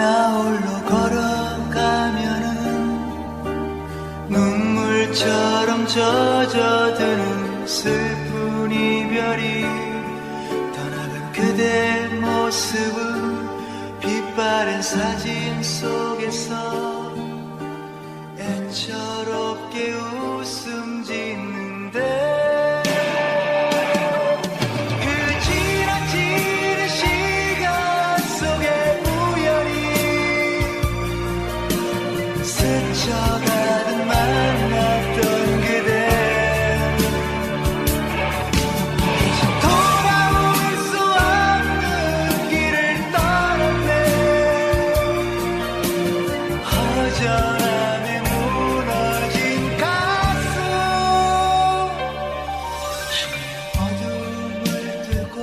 나 홀로 걸어가면은 눈물처럼 젖어드는 슬픈 이별이 떠나간 그대 모습은 빛바랜 사진 속에서 애처롭게 웃 스쳐가듯 만났던 그대. 돌아올 수 없는 길을 떠났네. 허전함에 무너진 가슴. 어둠을 들고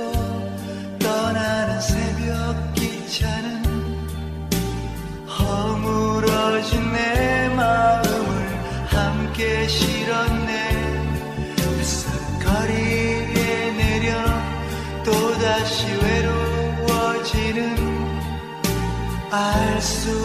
떠나는 새벽 기차는 허물어진 내 알수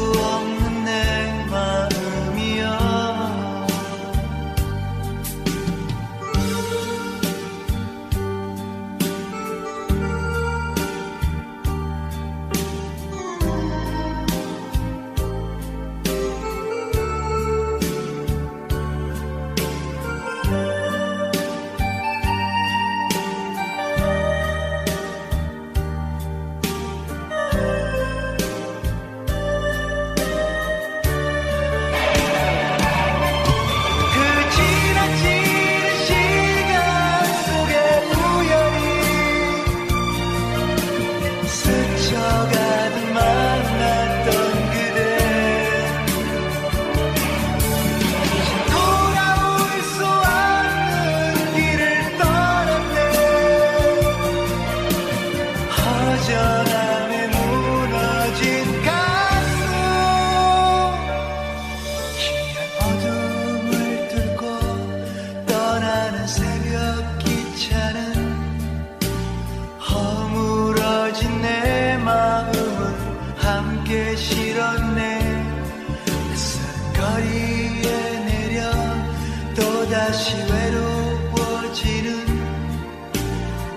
또다시 외로워지는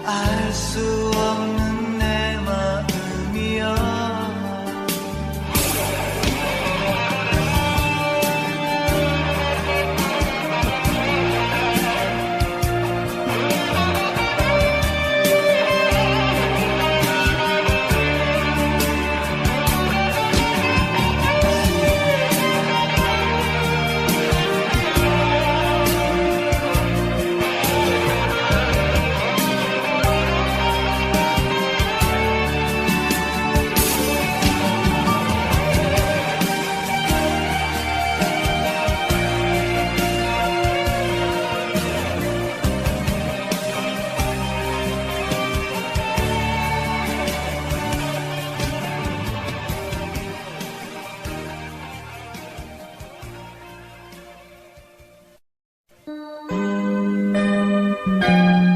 알 수 Música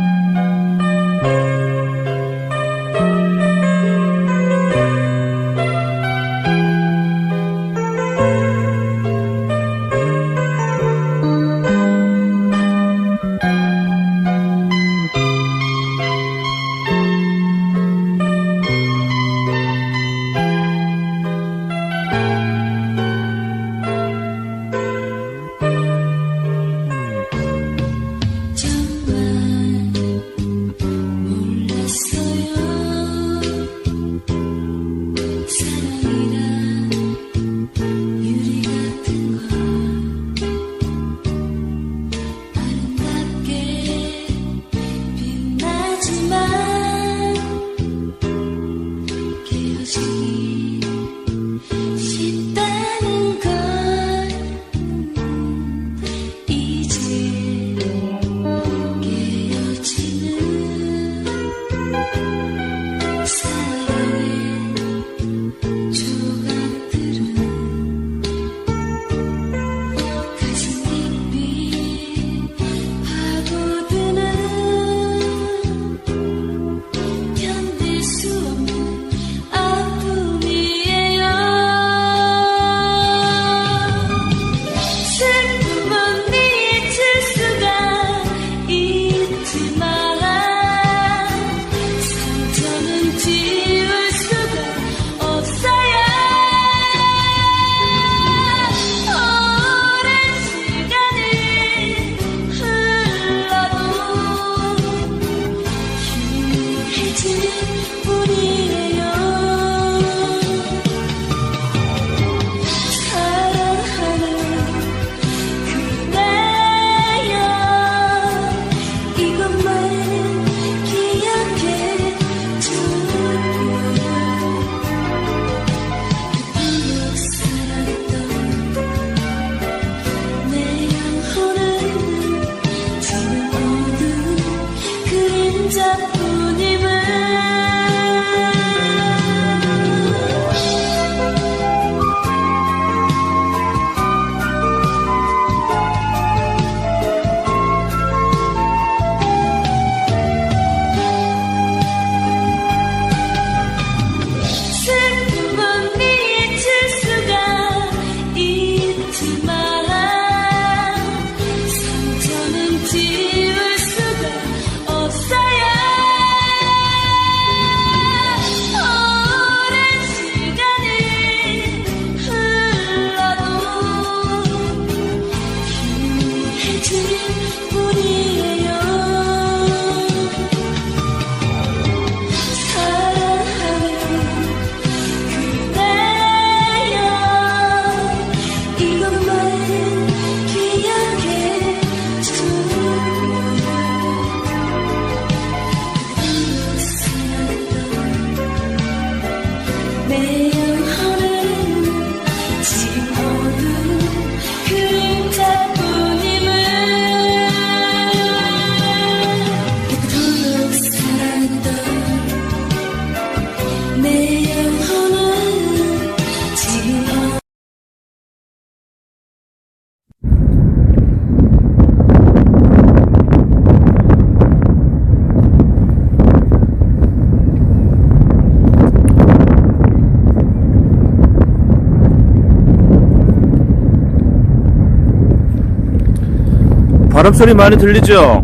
바람 소리 많이 들리죠?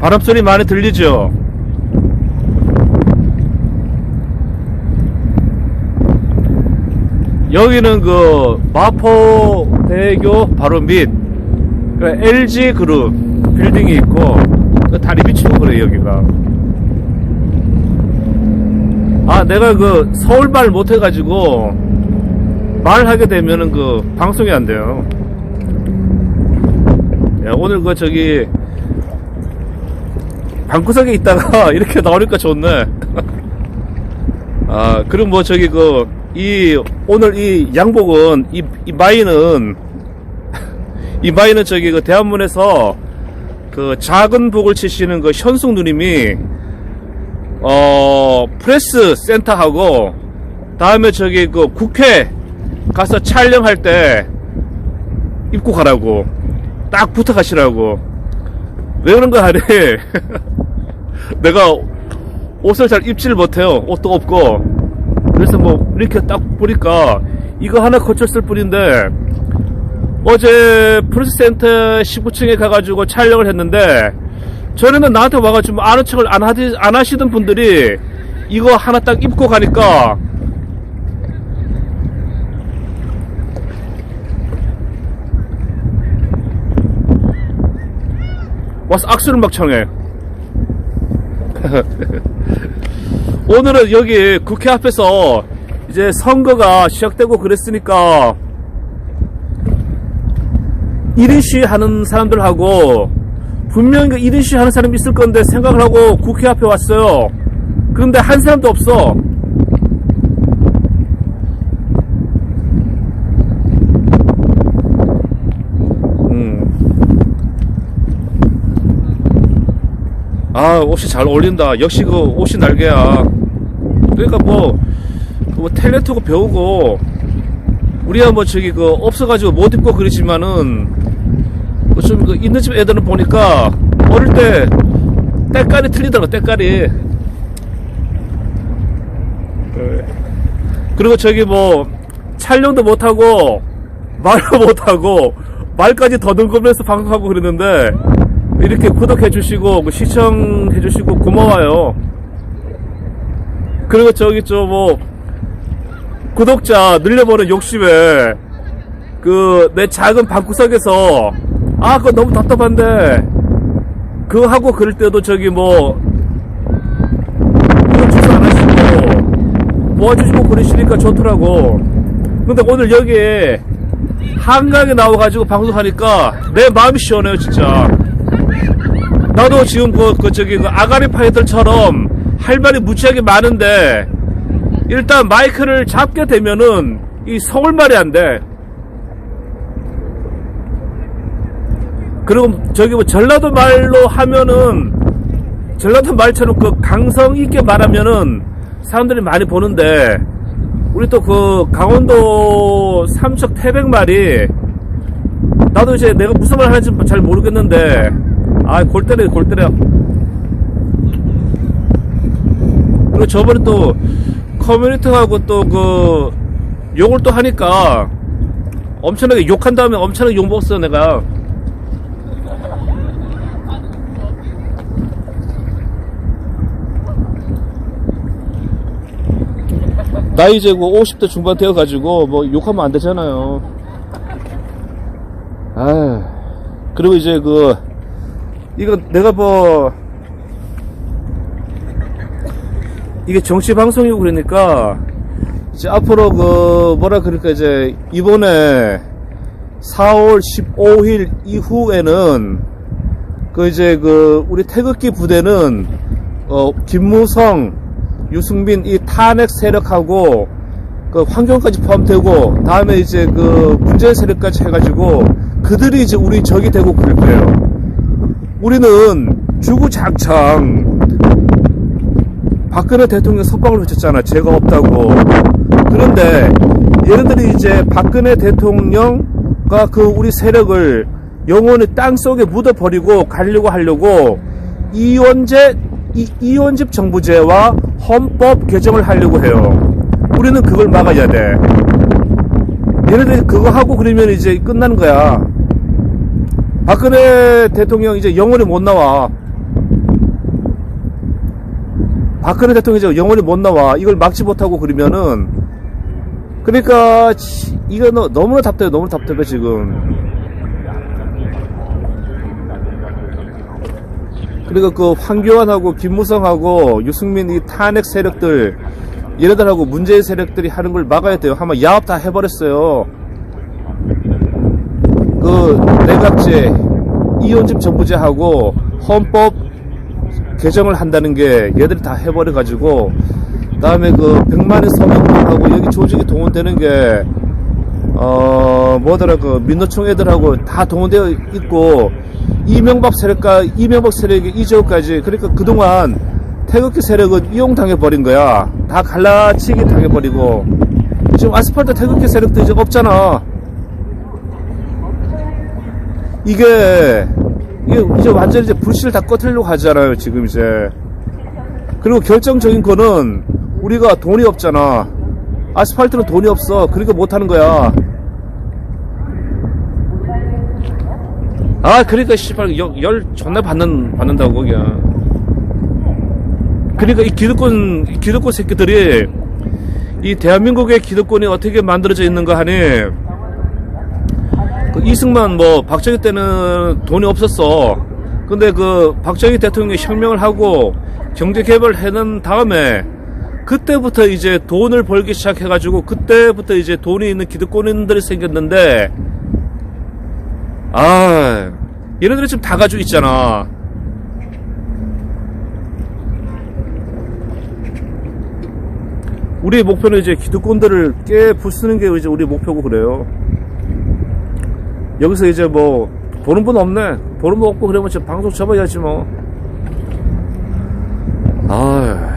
바람 소리 많이 들리죠? 여기는 그 마포대교 바로 밑 그 LG 그룹 빌딩이 있고 그 다리 밑이고 그래 여기가 아 내가 그 서울말 못해가지고 말하게 되면은 그 방송이 안 돼요. 야, 오늘 그 저기 방구석에 있다가 이렇게 나오니까 좋네. 아 그리고 뭐 저기 그 이 오늘 이 양복은 이, 이 마이는 이 마이는 저기 그 대한문에서 그 작은 복을 치시는 그 현숙 누님이 어 프레스 센터하고 다음에 저기 그 국회 가서 촬영할 때 입고 가라고 딱 부탁하시라고. 왜 그런 거 하래 내가 옷을 잘 입지를 못해요. 옷도 없고. 그래서 뭐 이렇게 딱 보니까 이거 하나 거쳤을 뿐인데 어제 프레스센터 19층에 가가지고 촬영을 했는데 전에는 나한테 와가지고 아는 척을 안, 하지, 안 하시던 분들이 이거 하나 딱 입고 가니까 와서 악수를 막 청해. 오늘은 여기 국회 앞에서 이제 선거가 시작되고 그랬으니까 1인 시위 하는 사람들하고 분명히 그 1인 시위 하는 사람이 있을 건데 생각을 하고 국회 앞에 왔어요. 그런데 한 사람도 없어. 음. 아 옷이 잘 어울린다 역시 그 옷이 날개야 그러니까 뭐, 뭐 탤런트고 배우고 우리야 뭐 저기 그 없어가지고 못 입고 그러지만은 뭐좀그 있는 집 애들은 보니까 어릴 때 때깔이 틀리더라 때깔이 네. 그리고 저기 뭐 촬영도 못하고 말도 못하고 말까지 더듬으면서 방송하고 그러는데 이렇게 구독해 주시고 뭐 시청해 주시고 고마워요. 그리고 저기 저 뭐 구독자 늘려보는 욕심에 그 내 작은 방구석에서 아 그거 너무 답답한데 그거 하고 그럴 때도 저기 뭐 구독 취소 안 하시고 모아주시고 그러시니까 좋더라고. 근데 오늘 여기에 한강에 나와가지고 방송하니까 내 마음이 시원해요 진짜. 나도 지금 그, 그 저기 그 아가리 파이들처럼 할 말이 무지하게 많은데 일단 마이크를 잡게 되면은 이 서울말이 안 돼. 그리고 저기 뭐 전라도 말로 하면은 전라도 말처럼 그 강성 있게 말하면은 사람들이 많이 보는데 우리 또 그 강원도 삼척 태백말이 나도 이제 내가 무슨 말 하는지 잘 모르겠는데 아 골 때려 골 때려 그리고 저번에 또 커뮤니티하고 또 그 욕을 또 하니까 엄청나게 욕한 다음에 엄청나게 욕 먹었어 내가. 나이 이제 뭐 50대 중반 되어가지고 뭐 욕하면 안 되잖아요. 아 그리고 이제 그 이거 내가 뭐 이게 정치 방송이고 그러니까 이제 앞으로 그 뭐라 그럴까 이제 이번에 4월 15일 이후에는 그 이제 그 우리 태극기 부대는 어, 김무성, 유승민 이 탄핵 세력하고 그 환경까지 포함되고 다음에 이제 그 문재인 세력까지 해가지고 그들이 이제 우리 적이 되고 그럴 거예요. 우리는 주구장창 박근혜 대통령 석방을 외쳤잖아. 죄가 없다고. 그런데 얘네들이 이제 박근혜 대통령과 그 우리 세력을 영원히 땅 속에 묻어버리고 가려고 하려고 이원제 이, 이원집 정부제와 헌법 개정을 하려고 해요. 우리는 그걸 막아야 돼. 얘네들이 그거 하고 그러면 이제 끝나는 거야. 박근혜 대통령 이제 영원히 못 나와. 박근혜 대통령이 이제 영원히 못 나와. 이걸 막지 못하고 그러면은 그러니까 치- 이거 너, 너무나 답답해. 너무 답답해 지금. 그리고 그 황교안하고 김무성하고 유승민 이 탄핵 세력들 얘네들하고 문재인 세력들이 하는 걸 막아야 돼요. 한번 야합 다 해버렸어요. 그 내각제 이혼집 정부제하고 헌법 개정을 한다는 게 얘들이 다 해버려 가지고 다음에 그 백만의 서명하고 여기 조직이 동원되는 게 어, 뭐더라, 그, 민노총 애들하고 다 동원되어 있고, 이명박 세력과, 이명박 세력의 이재호까지, 그러니까 그동안 태극기 세력은 이용당해버린 거야. 다 갈라치기 당해버리고, 지금 아스팔트 태극기 세력도 이제 없잖아. 이게, 이게 이제 완전히 이제 불씨를 다 꺼트리려고 하잖아요, 지금 이제. 그리고 결정적인 거는 우리가 돈이 없잖아. 아스팔트는 돈이 없어. 그러니까 못하는 거야. 아, 그러니까 씨발 열, 열 존나 받는 받는다고 그냥. 그러니까 이 기득권 이 기득권 새끼들이 이 대한민국의 기득권이 어떻게 만들어져 있는가 하니 그 이승만 뭐 박정희 때는 돈이 없었어. 근데 그 박정희 대통령이 혁명을 하고 경제 개발을 해낸 다음에 그때부터 이제 돈을 벌기 시작해가지고 그때부터 이제 돈이 있는 기득권인들이 생겼는데 아 얘네들이 지금 다 가지고 있잖아. 우리의 목표는 이제 기득권들을 깨 부수는 게 이제 우리 목표고 그래요. 여기서 이제 뭐 보는 분 없네. 보는 분 없고 그러면 진짜 방송 접어야지 뭐. 아.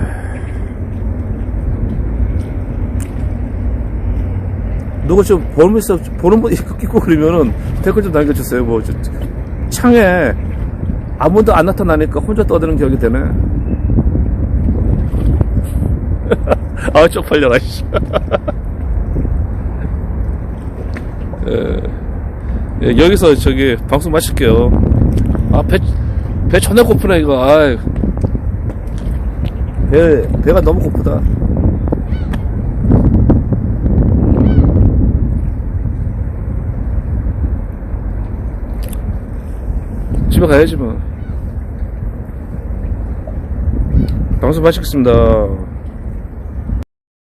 누가 좀 보면서 보는 분 있고 그러면은 댓글 좀 남겨주세요. 뭐 저- 창에 아무도 안 나타나니까 혼자 떠드는 격이 되네. 아 쪽팔려라 씨. 예. 예, 여기서 저기 방송 마칠게요. 아, 배, 배 존나 고프네, 이거. 아이. 배, 배가 너무 고프다. 집에 가야지, 뭐. 방송 마치겠습니다.